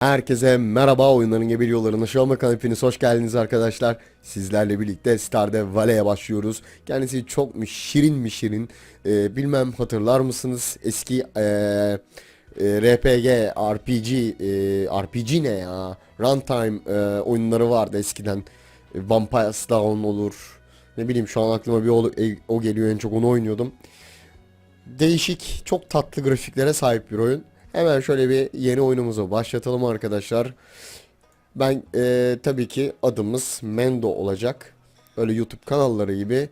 Herkese merhaba oyunların gebir yollarına şu an hepiniz hoş geldiniz arkadaşlar. Sizlerle birlikte Star'de Vale'ye başlıyoruz. Kendisi çok mu şirin mi şirin Ee, bilmem hatırlar mısınız eski ee, e, RPG, RPG, e, RPG ne ya? Runtime e, oyunları vardı eskiden. E, Vampires Down olur. Ne bileyim şu an aklıma bir o, e, o geliyor en çok onu oynuyordum. Değişik, çok tatlı grafiklere sahip bir oyun. Hemen şöyle bir yeni oyunumuzu başlatalım arkadaşlar. Ben eee, tabii ki adımız Mendo olacak. Öyle YouTube kanalları gibi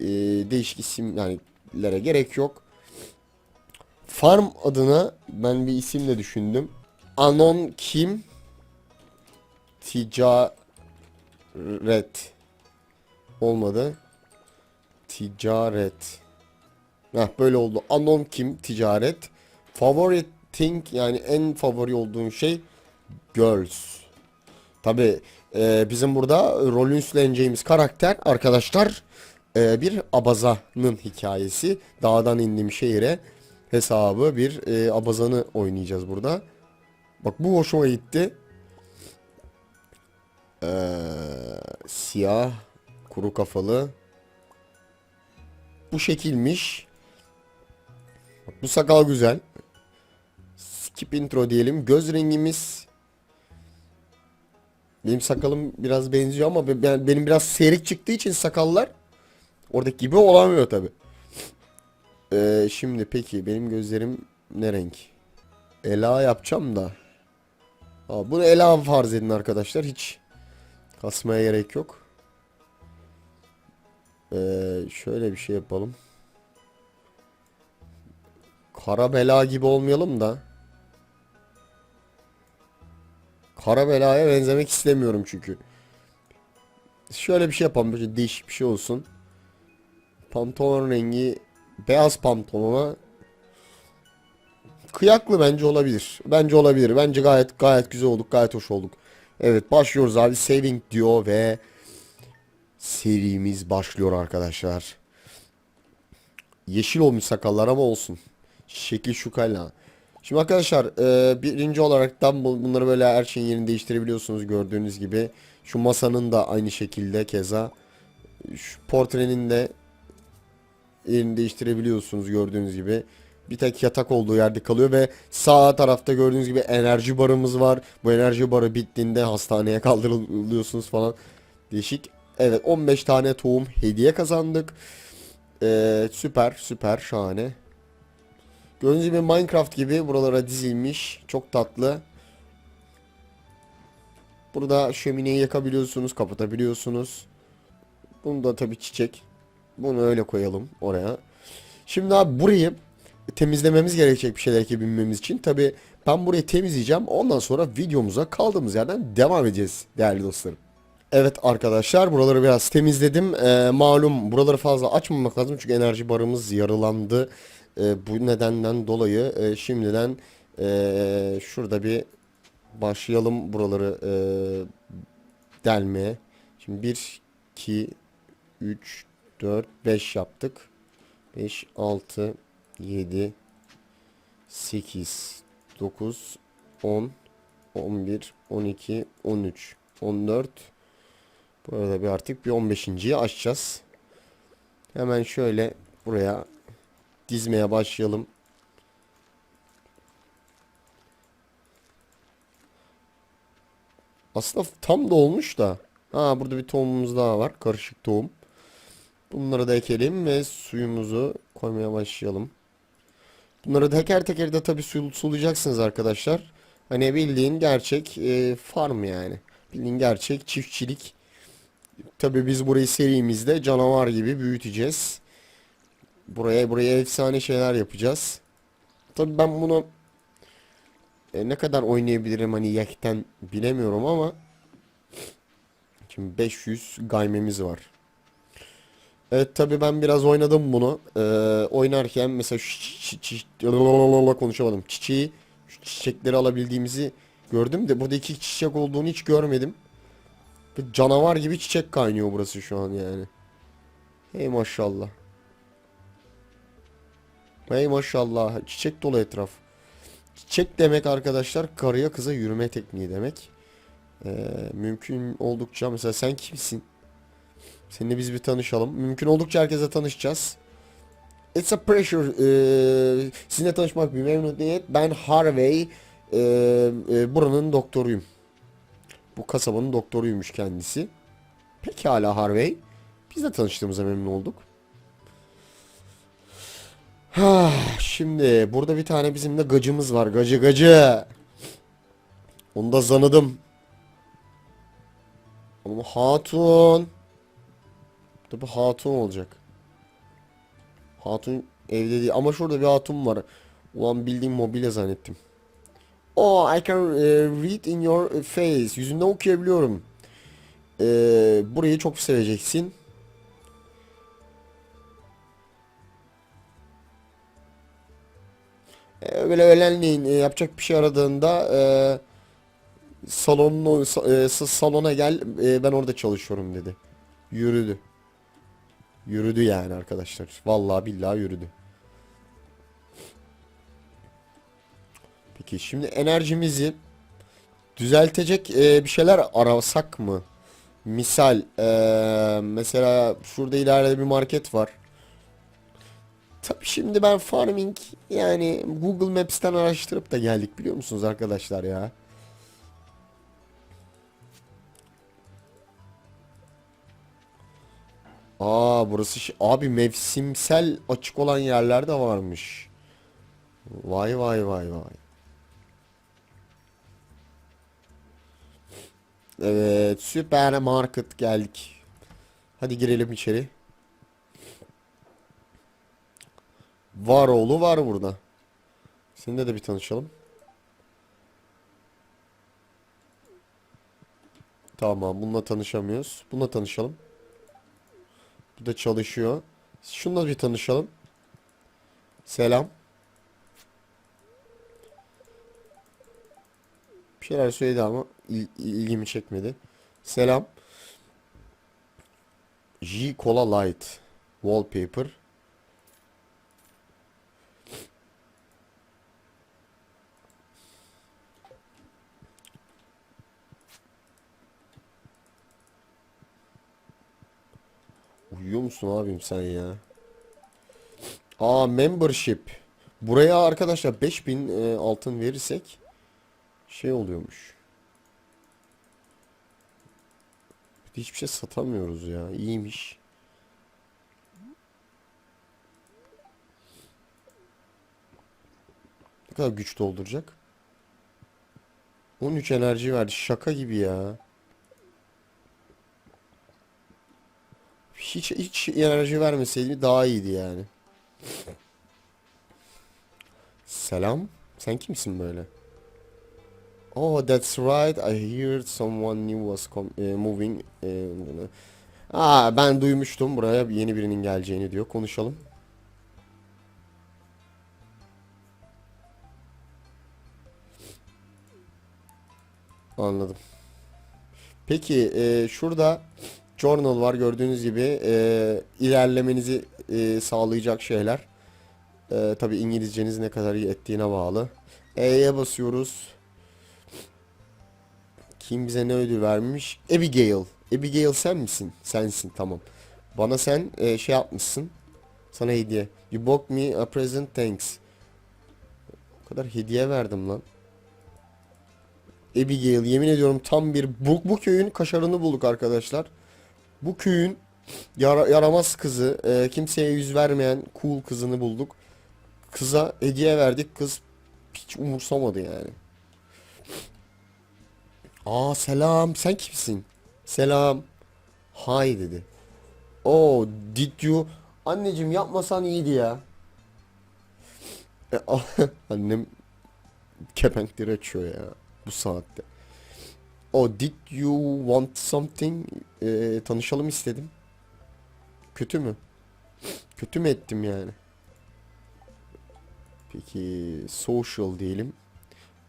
eee, değişik isimlere gerek yok. Farm adına ben bir isimle düşündüm. Anon Kim Ticaret olmadı. Ticaret. Heh, böyle oldu. Anon Kim Ticaret. Favorite thing yani en favori olduğun şey girls. Tabi bizim burada rolün üstleneceğimiz karakter arkadaşlar e, bir abazanın hikayesi. Dağdan indim şehire hesabı bir e, abazanı oynayacağız burada. Bak bu hoşuma gitti. Ee, siyah kuru kafalı. Bu şekilmiş. Bak, bu sakal güzel. Skip intro diyelim. Göz rengimiz benim sakalım biraz benziyor ama be- ben, benim biraz seyrek çıktığı için sakallar oradaki gibi olamıyor tabi. Ee, şimdi peki benim gözlerim ne renk? Ela yapacağım da. Aa, bunu Ela farz edin arkadaşlar. Hiç kasmaya gerek yok. Ee, şöyle bir şey yapalım. Kara bela gibi olmayalım da. Kara belaya benzemek istemiyorum çünkü. Şöyle bir şey yapalım. Böyle değişik bir şey olsun. Pantolon rengi beyaz pantolona kıyaklı bence olabilir. Bence olabilir. Bence gayet gayet güzel olduk. Gayet hoş olduk. Evet başlıyoruz abi. Saving diyor ve serimiz başlıyor arkadaşlar. Yeşil olmuş sakallar ama olsun. Şekil şu kala. Şimdi arkadaşlar e, birinci olaraktan bu- bunları böyle her şeyin yerini değiştirebiliyorsunuz gördüğünüz gibi. Şu masanın da aynı şekilde keza. Şu portrenin de yerini değiştirebiliyorsunuz gördüğünüz gibi. Bir tek yatak olduğu yerde kalıyor ve sağ tarafta gördüğünüz gibi enerji barımız var. Bu enerji barı bittiğinde hastaneye kaldırılıyorsunuz falan. Değişik. Evet 15 tane tohum hediye kazandık. Ee, süper süper şahane. Gördüğünüz gibi Minecraft gibi buralara dizilmiş. Çok tatlı. Burada şömineyi yakabiliyorsunuz, kapatabiliyorsunuz. Bunu da tabii çiçek. Bunu öyle koyalım oraya. Şimdi abi burayı temizlememiz gerekecek bir şeyler yapabilmemiz için. Tabii ben burayı temizleyeceğim. Ondan sonra videomuza kaldığımız yerden devam edeceğiz değerli dostlarım. Evet arkadaşlar buraları biraz temizledim. Ee, malum buraları fazla açmamak lazım çünkü enerji barımız yarılandı. Ee, bu nedenden dolayı e, şimdiden e, şurada bir başlayalım buraları e, delmeye. Şimdi 1, 2, 3, 4, 5 yaptık. 5, 6, 7, 8, 9, 10, 11, 12, 13, 14, Burada bir artık bir 15.yi açacağız. Hemen şöyle buraya dizmeye başlayalım. Aslında tam da olmuş da. Ha burada bir tohumumuz daha var. Karışık tohum. Bunları da ekelim ve suyumuzu koymaya başlayalım. Bunları teker teker de tabii su- sulayacaksınız arkadaşlar. Hani bildiğin gerçek e, farm yani. Bildiğin gerçek çiftçilik. Tabii biz burayı serimizde canavar gibi büyüteceğiz. Buraya buraya efsane şeyler yapacağız. Tabii ben bunu e, ne kadar oynayabilirim hani yekten bilemiyorum ama şimdi 500 gaymemiz var. Evet tabii ben biraz oynadım bunu. Ee, oynarken mesela konuşamadım. Çiçeği çiçekleri alabildiğimizi gördüm de burada iki çiçek olduğunu hiç görmedim. Bir canavar gibi çiçek kaynıyor burası şu an yani. Hey maşallah. Hey maşallah. Çiçek dolu etraf. Çiçek demek arkadaşlar karıya kıza yürüme tekniği demek. Ee, mümkün oldukça mesela sen kimsin? Seninle biz bir tanışalım. Mümkün oldukça herkese tanışacağız. It's a pressure. Ee, sizinle tanışmak bir memnuniyet. Ben Harvey. Ee, e, buranın doktoruyum. Bu kasabanın doktoruymuş kendisi. Pekala Harvey. Biz de tanıştığımıza memnun olduk. Şimdi burada bir tane bizim de gacımız var. Gacı gacı. Onu da zanıdım. Ama hatun. Tabi hatun olacak. Hatun evde değil. Ama şurada bir hatun var. Ulan bildiğim mobilya zannettim. Oh, I can eh, read in your face. Yüzünde okuyabiliyorum. Eh, burayı çok seveceksin. Eh, böyle öğlenleyin eh, yapacak bir şey aradığında eh, salonun sa- salona gel eh, ben orada çalışıyorum dedi. Yürüdü. Yürüdü yani arkadaşlar. Vallahi billahi yürüdü. Peki şimdi enerjimizi düzeltecek e, bir şeyler arasak mı? Misal e, mesela şurada ileride bir market var. Tabii şimdi ben farming yani Google Maps'ten araştırıp da geldik biliyor musunuz arkadaşlar ya? Aa burası abi mevsimsel açık olan yerler de varmış. Vay vay vay vay. Evet süpermarket geldik. Hadi girelim içeri. Var oğlu var burada. Seninle de bir tanışalım. Tamam bununla tanışamıyoruz. Bununla tanışalım. Bu da çalışıyor. Şununla bir tanışalım. Selam. Bir şeyler söyledi ama il- ilgimi çekmedi. Selam. J Cola Light Wallpaper. Uyuyor musun abim sen ya? Aa membership. Buraya arkadaşlar 5000 e, altın verirsek şey oluyormuş. Hiçbir şey satamıyoruz ya. İyiymiş. Ne kadar güç dolduracak? 13 enerji verdi. Şaka gibi ya. Hiç hiç enerji vermeseydi daha iyiydi yani. Selam. Sen kimsin böyle? Oh, that's right. I heard someone new was eh, moving. eh, Aa, ben duymuştum buraya yeni birinin geleceğini diyor. Konuşalım. Anladım. Peki e, şurada journal var gördüğünüz gibi e, ilerlemenizi e, sağlayacak şeyler. E, tabii İngilizceniz ne kadar iyi ettiğine bağlı. E'ye basıyoruz. Kim bize ne ödül vermiş? Abigail. Abigail sen misin? Sensin tamam. Bana sen e, şey yapmışsın. Sana hediye. You bought me a present thanks. O kadar hediye verdim lan. Abigail yemin ediyorum tam bir bu, bu köyün kaşarını bulduk arkadaşlar. Bu köyün yara- yaramaz kızı, e, kimseye yüz vermeyen cool kızını bulduk. Kıza hediye verdik. Kız hiç umursamadı yani. Aa selam. Sen kimsin? Selam. Hi dedi. Oh, did you? Anneciğim yapmasan iyiydi ya. E, Annem kepenkleri açıyor ya bu saatte. Oh, did you want something? E, tanışalım istedim. Kötü mü? Kötü mü ettim yani? Peki social diyelim.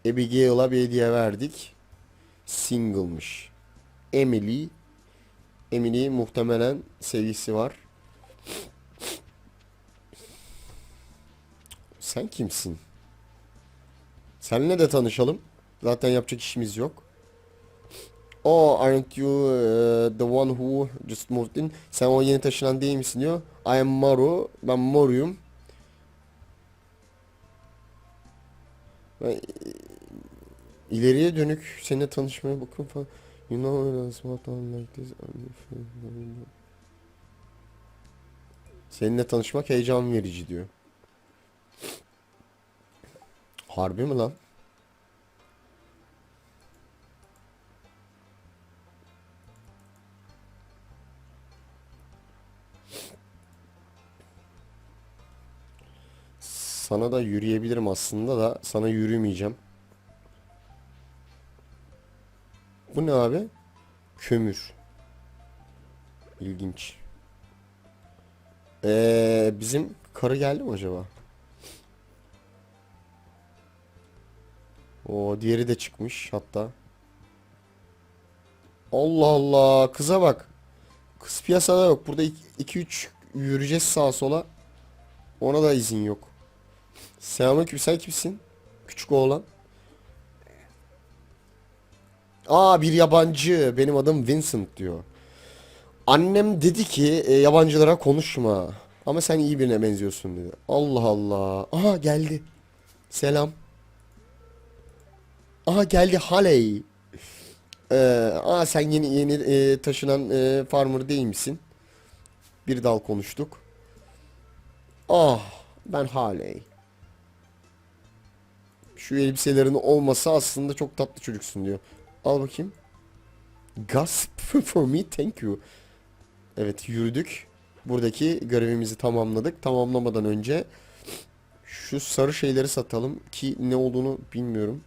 Abigail'a bir hediye verdik. Single'mış. Emily. Emily muhtemelen sevgisi var. Sen kimsin? Seninle de tanışalım. Zaten yapacak işimiz yok. Oh, aren't you uh, the one who just moved in? Sen o yeni taşınan değil misin diyor. I am Maru. Ben Maru'yum. Ben ileriye dönük seninle tanışmaya bakın falan. You know what I'm like this. Seninle tanışmak heyecan verici diyor. Harbi mi lan? Sana da yürüyebilirim aslında da sana yürümeyeceğim. Bu ne abi? Kömür. İlginç. Ee, bizim karı geldi mi acaba? O diğeri de çıkmış hatta. Allah Allah kıza bak. Kız piyasada yok. Burada 2-3 yürüyeceğiz sağa sola. Ona da izin yok. Selamünaleyküm sen kimsin? Küçük oğlan. Aa bir yabancı. Benim adım Vincent diyor. Annem dedi ki e, yabancılara konuşma. Ama sen iyi birine benziyorsun dedi. Allah Allah. Aha geldi. Selam. Aha geldi Haley. Ee, aa sen yeni yeni e, taşınan e, farmer değil misin? Bir dal konuştuk. Ah ben Haley. Şu elbiselerin olmasa aslında çok tatlı çocuksun diyor. Al bakayım. Gasp for me thank you. Evet yürüdük. Buradaki görevimizi tamamladık. Tamamlamadan önce şu sarı şeyleri satalım ki ne olduğunu bilmiyorum.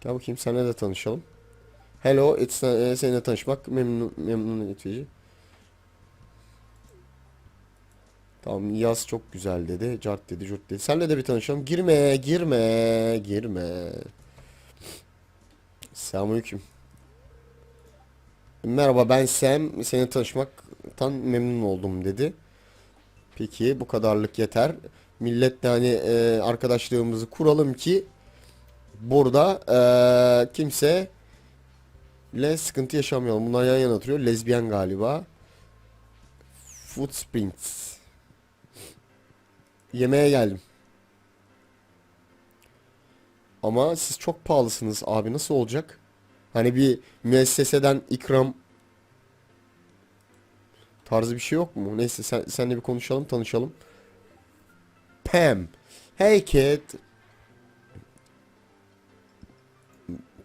Gel bakayım seninle de tanışalım. Hello, it's, e, seninle tanışmak memnun memnun edici. Tamam yaz çok güzel dedi. Cart dedi, curt dedi. Senle de bir tanışalım. Girme, girme, girme. Selamünaleyküm. Merhaba ben Sam. Seninle tanışmaktan memnun oldum dedi. Peki bu kadarlık yeter. Milletle hani e, arkadaşlığımızı kuralım ki burada e, kimse ile sıkıntı yaşamayalım. Bunlar yan yana oturuyor. Lezbiyen galiba. Footprints. Yemeğe geldim. Ama siz çok pahalısınız abi nasıl olacak? Hani bir müesseseden ikram tarzı bir şey yok mu? Neyse sen, senle bir konuşalım tanışalım. Pam. Hey kid.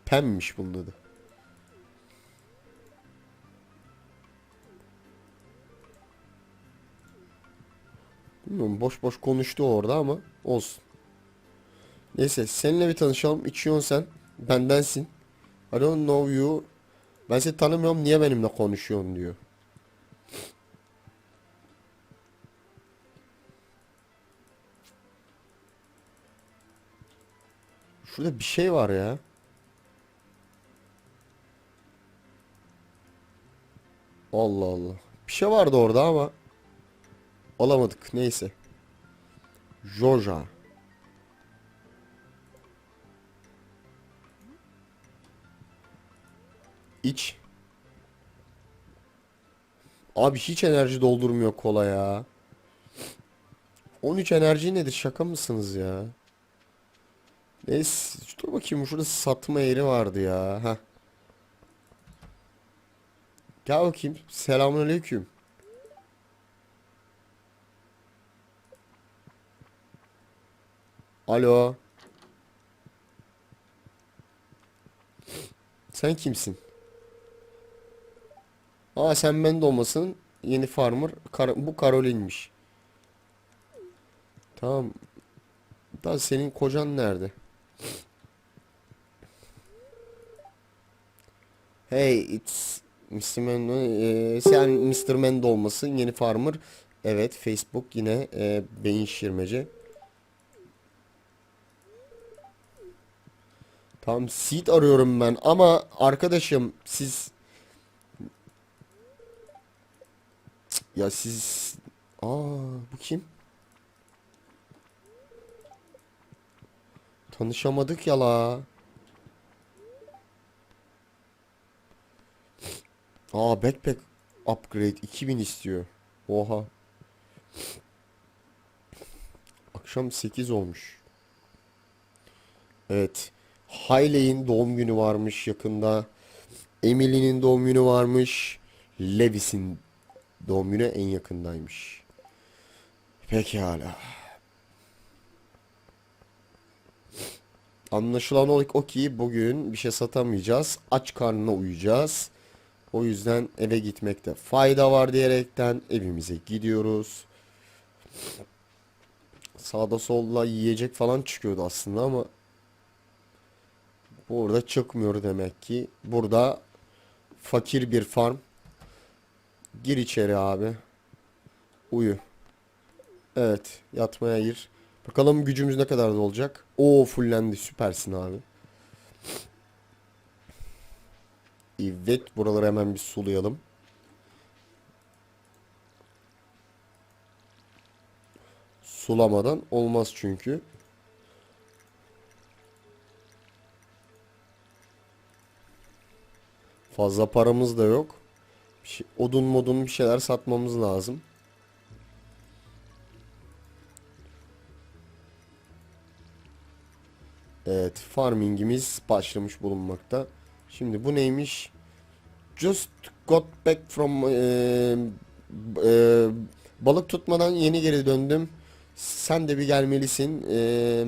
Pam'miş bunun adı. Bilmiyorum boş boş konuştu orada ama olsun. Neyse seninle bir tanışalım. İçiyorsun sen. Bendensin. I don't know you. Ben seni tanımıyorum niye benimle konuşuyorsun diyor. Şurada bir şey var ya. Allah Allah. Bir şey vardı orada ama alamadık. Neyse. Joja. İç. Abi hiç enerji doldurmuyor kola ya. 13 enerji nedir? Şaka mısınız ya? Neyse dur bakayım şurada satma yeri vardı ya. Heh. Gel bakayım. Selamünaleyküm. Alo. Sen kimsin? Aa sen ben de olmasın. Yeni farmer. Kar- bu Carolin'miş. Tamam. Da senin kocan nerede? Hey, it's Mr. Mendo. Ee, sen Mr. Mendo olmasın. Yeni farmer. Evet, Facebook yine e, beyin şişirmece. Tamam, seed arıyorum ben ama arkadaşım siz ya siz Aa bu kim? Tanışamadık ya la. Aa backpack upgrade 2000 istiyor. Oha. Akşam 8 olmuş. Evet. Hayley'in doğum günü varmış yakında. Emily'nin doğum günü varmış. Levis'in doğum günü en yakındaymış. Pekala. Anlaşılan o, ki bugün bir şey satamayacağız. Aç karnına uyuyacağız. O yüzden eve gitmekte fayda var diyerekten evimize gidiyoruz. Sağda solda yiyecek falan çıkıyordu aslında ama burada çıkmıyor demek ki. Burada fakir bir farm. Gir içeri abi. Uyu. Evet, yatmaya gir. Bakalım gücümüz ne kadar da olacak. Oo fullendi süpersin abi. Evet buraları hemen bir sulayalım. Sulamadan olmaz çünkü. Fazla paramız da yok. Bir şey- odun modun bir şeyler satmamız lazım. Evet, farmingimiz başlamış bulunmakta. Şimdi bu neymiş? Just got back from eee, eee, balık tutmadan yeni geri döndüm. Sen de bir gelmelisin. Eee,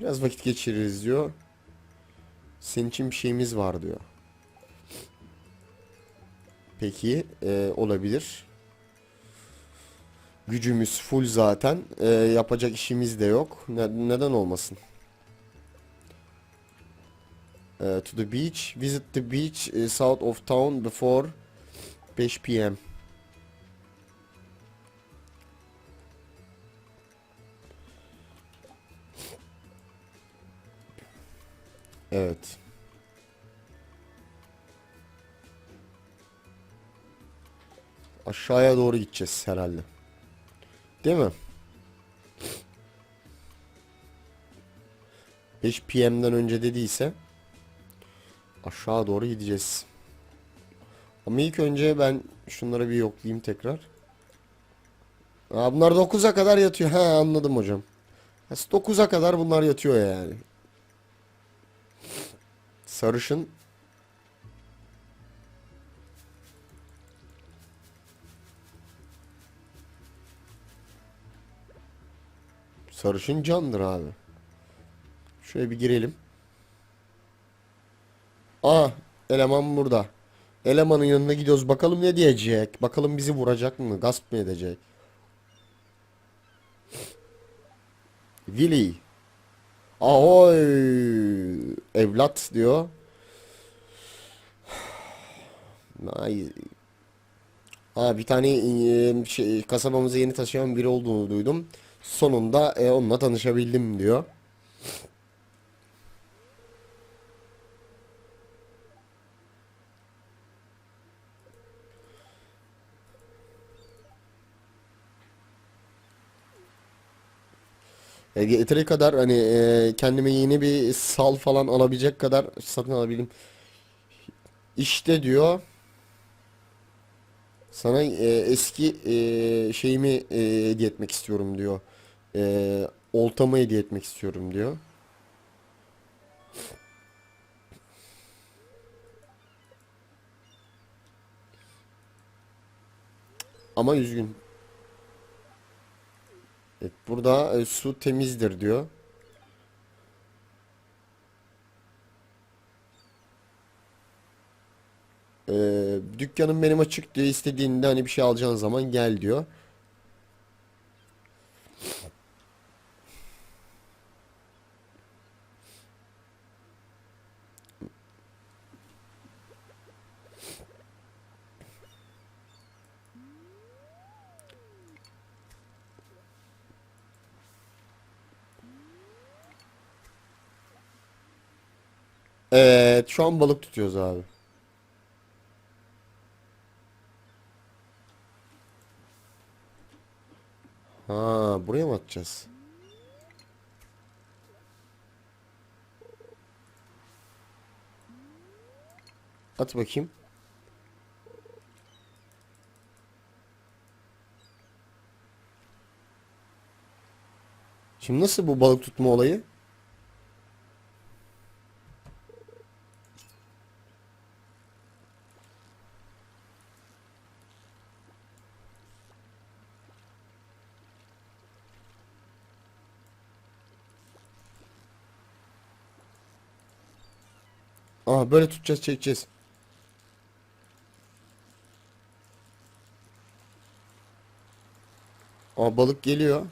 biraz vakit geçiririz diyor. Senin için bir şeyimiz var diyor. Peki, eee, olabilir. Gücümüz full zaten. Eee, yapacak işimiz de yok. Ne- neden olmasın? Uh, to the beach. Visit the beach uh, south of town before 5 p.m. Evet. Aşağıya doğru gideceğiz herhalde. Değil mi? 5 PM'den önce dediyse Aşağı doğru gideceğiz. Ama ilk önce ben şunları bir yoklayayım tekrar. Aa, bunlar 9'a kadar yatıyor. He anladım hocam. 9'a kadar bunlar yatıyor yani. Sarışın. Sarışın candır abi. Şöyle bir girelim. Aa eleman burada. Elemanın yanına gidiyoruz. Bakalım ne diyecek. Bakalım bizi vuracak mı? Gasp mı edecek? Willy. Ahoy. Evlat diyor. Ay. Ha bir tane e, şey, kasabamıza yeni taşıyan biri olduğunu duydum. Sonunda e, onunla tanışabildim diyor. E, yeteri kadar hani e, kendime yeni bir sal falan alabilecek kadar satın alabildim. İşte diyor sana e, eski e, şeyimi e, hediye etmek istiyorum diyor. E, oltamı hediye etmek istiyorum diyor. Ama üzgün. Evet, burada e, su temizdir diyor. Ee, dükkanım benim açık diyor. İstediğinde hani bir şey alacağın zaman gel diyor. Evet şu an balık tutuyoruz abi. Ha buraya mı atacağız? At bakayım. Şimdi nasıl bu balık tutma olayı? Böyle tutacağız çekeceğiz. Aa balık geliyor.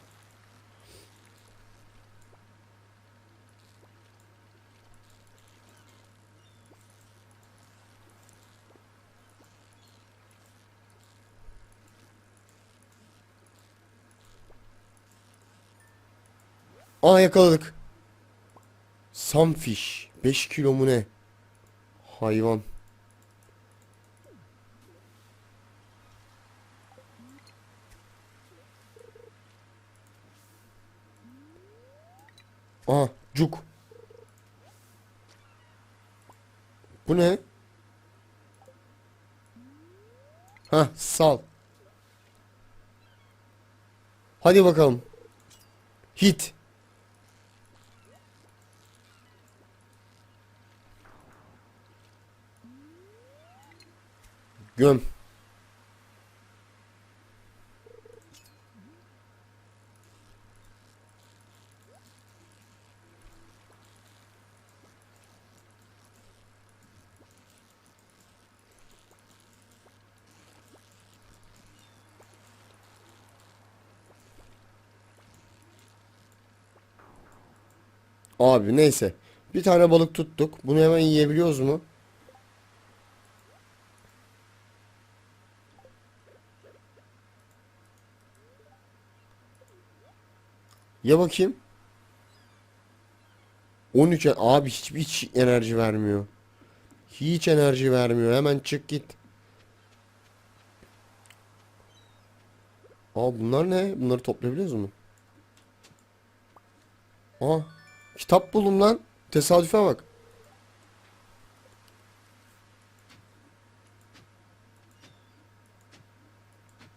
Aa yakaladık. Sunfish. 5 kilo mu ne? Hayvan. Aa cuk. Bu ne? Ha sal. Hadi bakalım. Hit. Göm. Abi neyse. Bir tane balık tuttuk. Bunu hemen yiyebiliyoruz mu? Ya bakayım. 13 e- abi hiç hiç enerji vermiyor. Hiç enerji vermiyor. Hemen çık git. Aa bunlar ne? Bunları toplayabiliyoruz mu? Aa kitap buldum lan. Tesadüfe bak.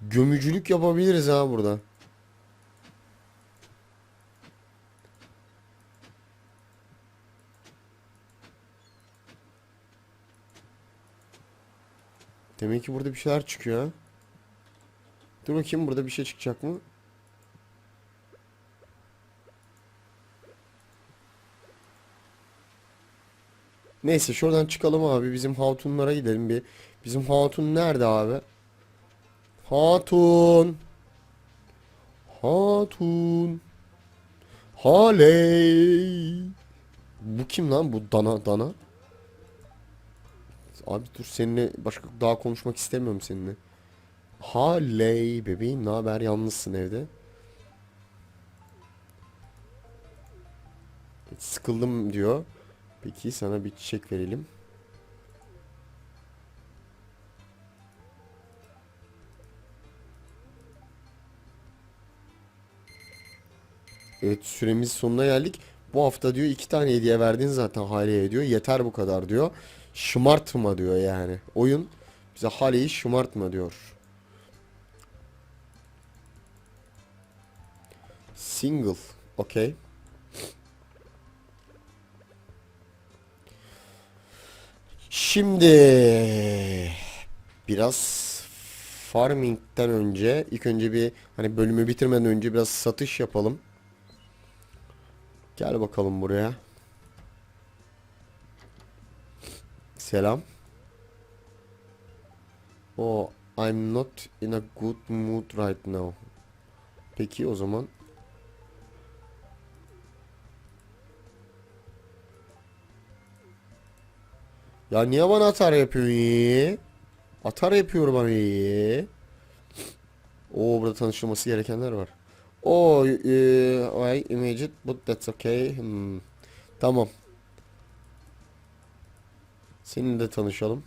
Gömücülük yapabiliriz ha burada. Demek ki burada bir şeyler çıkıyor. Dur bakayım burada bir şey çıkacak mı? Neyse şuradan çıkalım abi. Bizim hatunlara gidelim bir. Bizim hatun nerede abi? Hatun. Hatun. Haley. Bu kim lan? Bu dana dana. Abi dur seninle başka daha konuşmak istemiyorum seninle. Haley bebeğim ne haber? Yalnızsın evde. Sıkıldım diyor. Peki sana bir çiçek verelim. Evet süremiz sonuna geldik. Bu hafta diyor iki tane hediye verdin zaten Hale'ye diyor. Yeter bu kadar diyor. Şımartma diyor yani. Oyun bize Hale'yi şımartma diyor. Single. Okay. Şimdi biraz farming'den önce ilk önce bir hani bölümü bitirmeden önce biraz satış yapalım. Gel bakalım buraya. Selam. Oh, I'm not in a good mood right now. Peki o zaman. Ya niye bana atar yapıyorsun ya? Atar yapıyor bana ya. Oo burada tanışılması gerekenler var. Oh, uh, I imagine but that's okay. Hmm. Tamam. Seninle de tanışalım.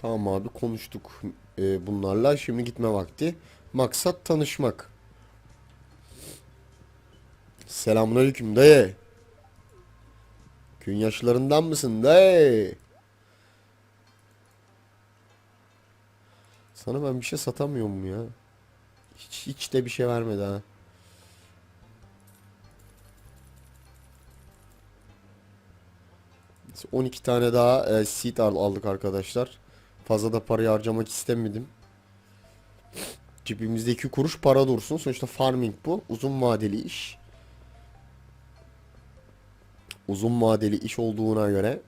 Tamam abi konuştuk e, bunlarla. Şimdi gitme vakti. Maksat tanışmak. Selamünaleyküm dayı. Gün yaşlarından mısın dayı? Sana ben bir şey satamıyorum ya. Hiç, hiç de bir şey vermedi ha. Neyse, 12 tane daha e, seed al- aldık arkadaşlar. Fazla da parayı harcamak istemedim. Cebimizde 2 kuruş para dursun. Sonuçta farming bu. Uzun vadeli iş. Uzun vadeli iş olduğuna göre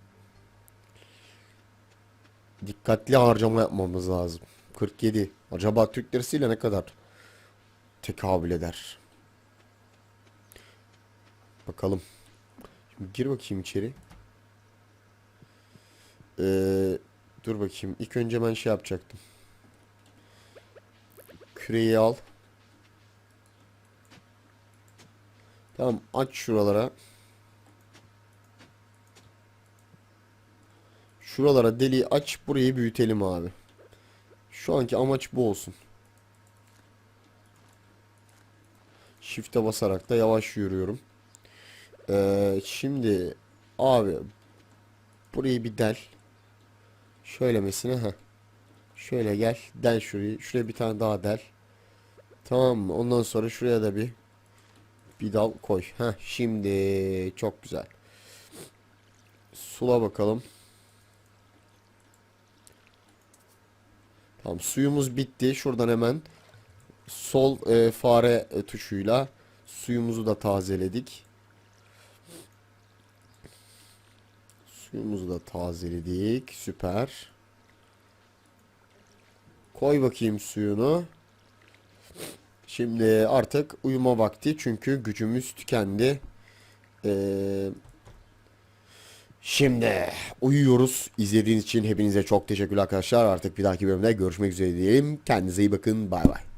dikkatli harcama yapmamız lazım. 47. Acaba Türk lirasıyla ne kadar tekabül eder? Bakalım. Şimdi gir bakayım içeri. Ee, dur bakayım. İlk önce ben şey yapacaktım. Küreyi al. Tamam aç şuralara. Şuralara deliği aç burayı büyütelim abi. Şu anki amaç bu olsun. Shift'e basarak da yavaş yürüyorum. Ee, şimdi abi burayı bir del. Şöylemesine ha. Şöyle gel. Del şurayı. Şuraya bir tane daha del. Tamam mı? Ondan sonra şuraya da bir bir dal koy. Ha şimdi çok güzel. Sula bakalım. Tamam suyumuz bitti. Şuradan hemen sol e, fare e, tuşuyla suyumuzu da tazeledik. Suyumuzu da tazeledik. Süper. Koy bakayım suyunu. Şimdi artık uyuma vakti çünkü gücümüz tükendi. Ee, şimdi uyuyoruz. İzlediğiniz için hepinize çok teşekkürler arkadaşlar. Artık bir dahaki bölümde görüşmek üzere diyelim. Kendinize iyi bakın. Bay bay.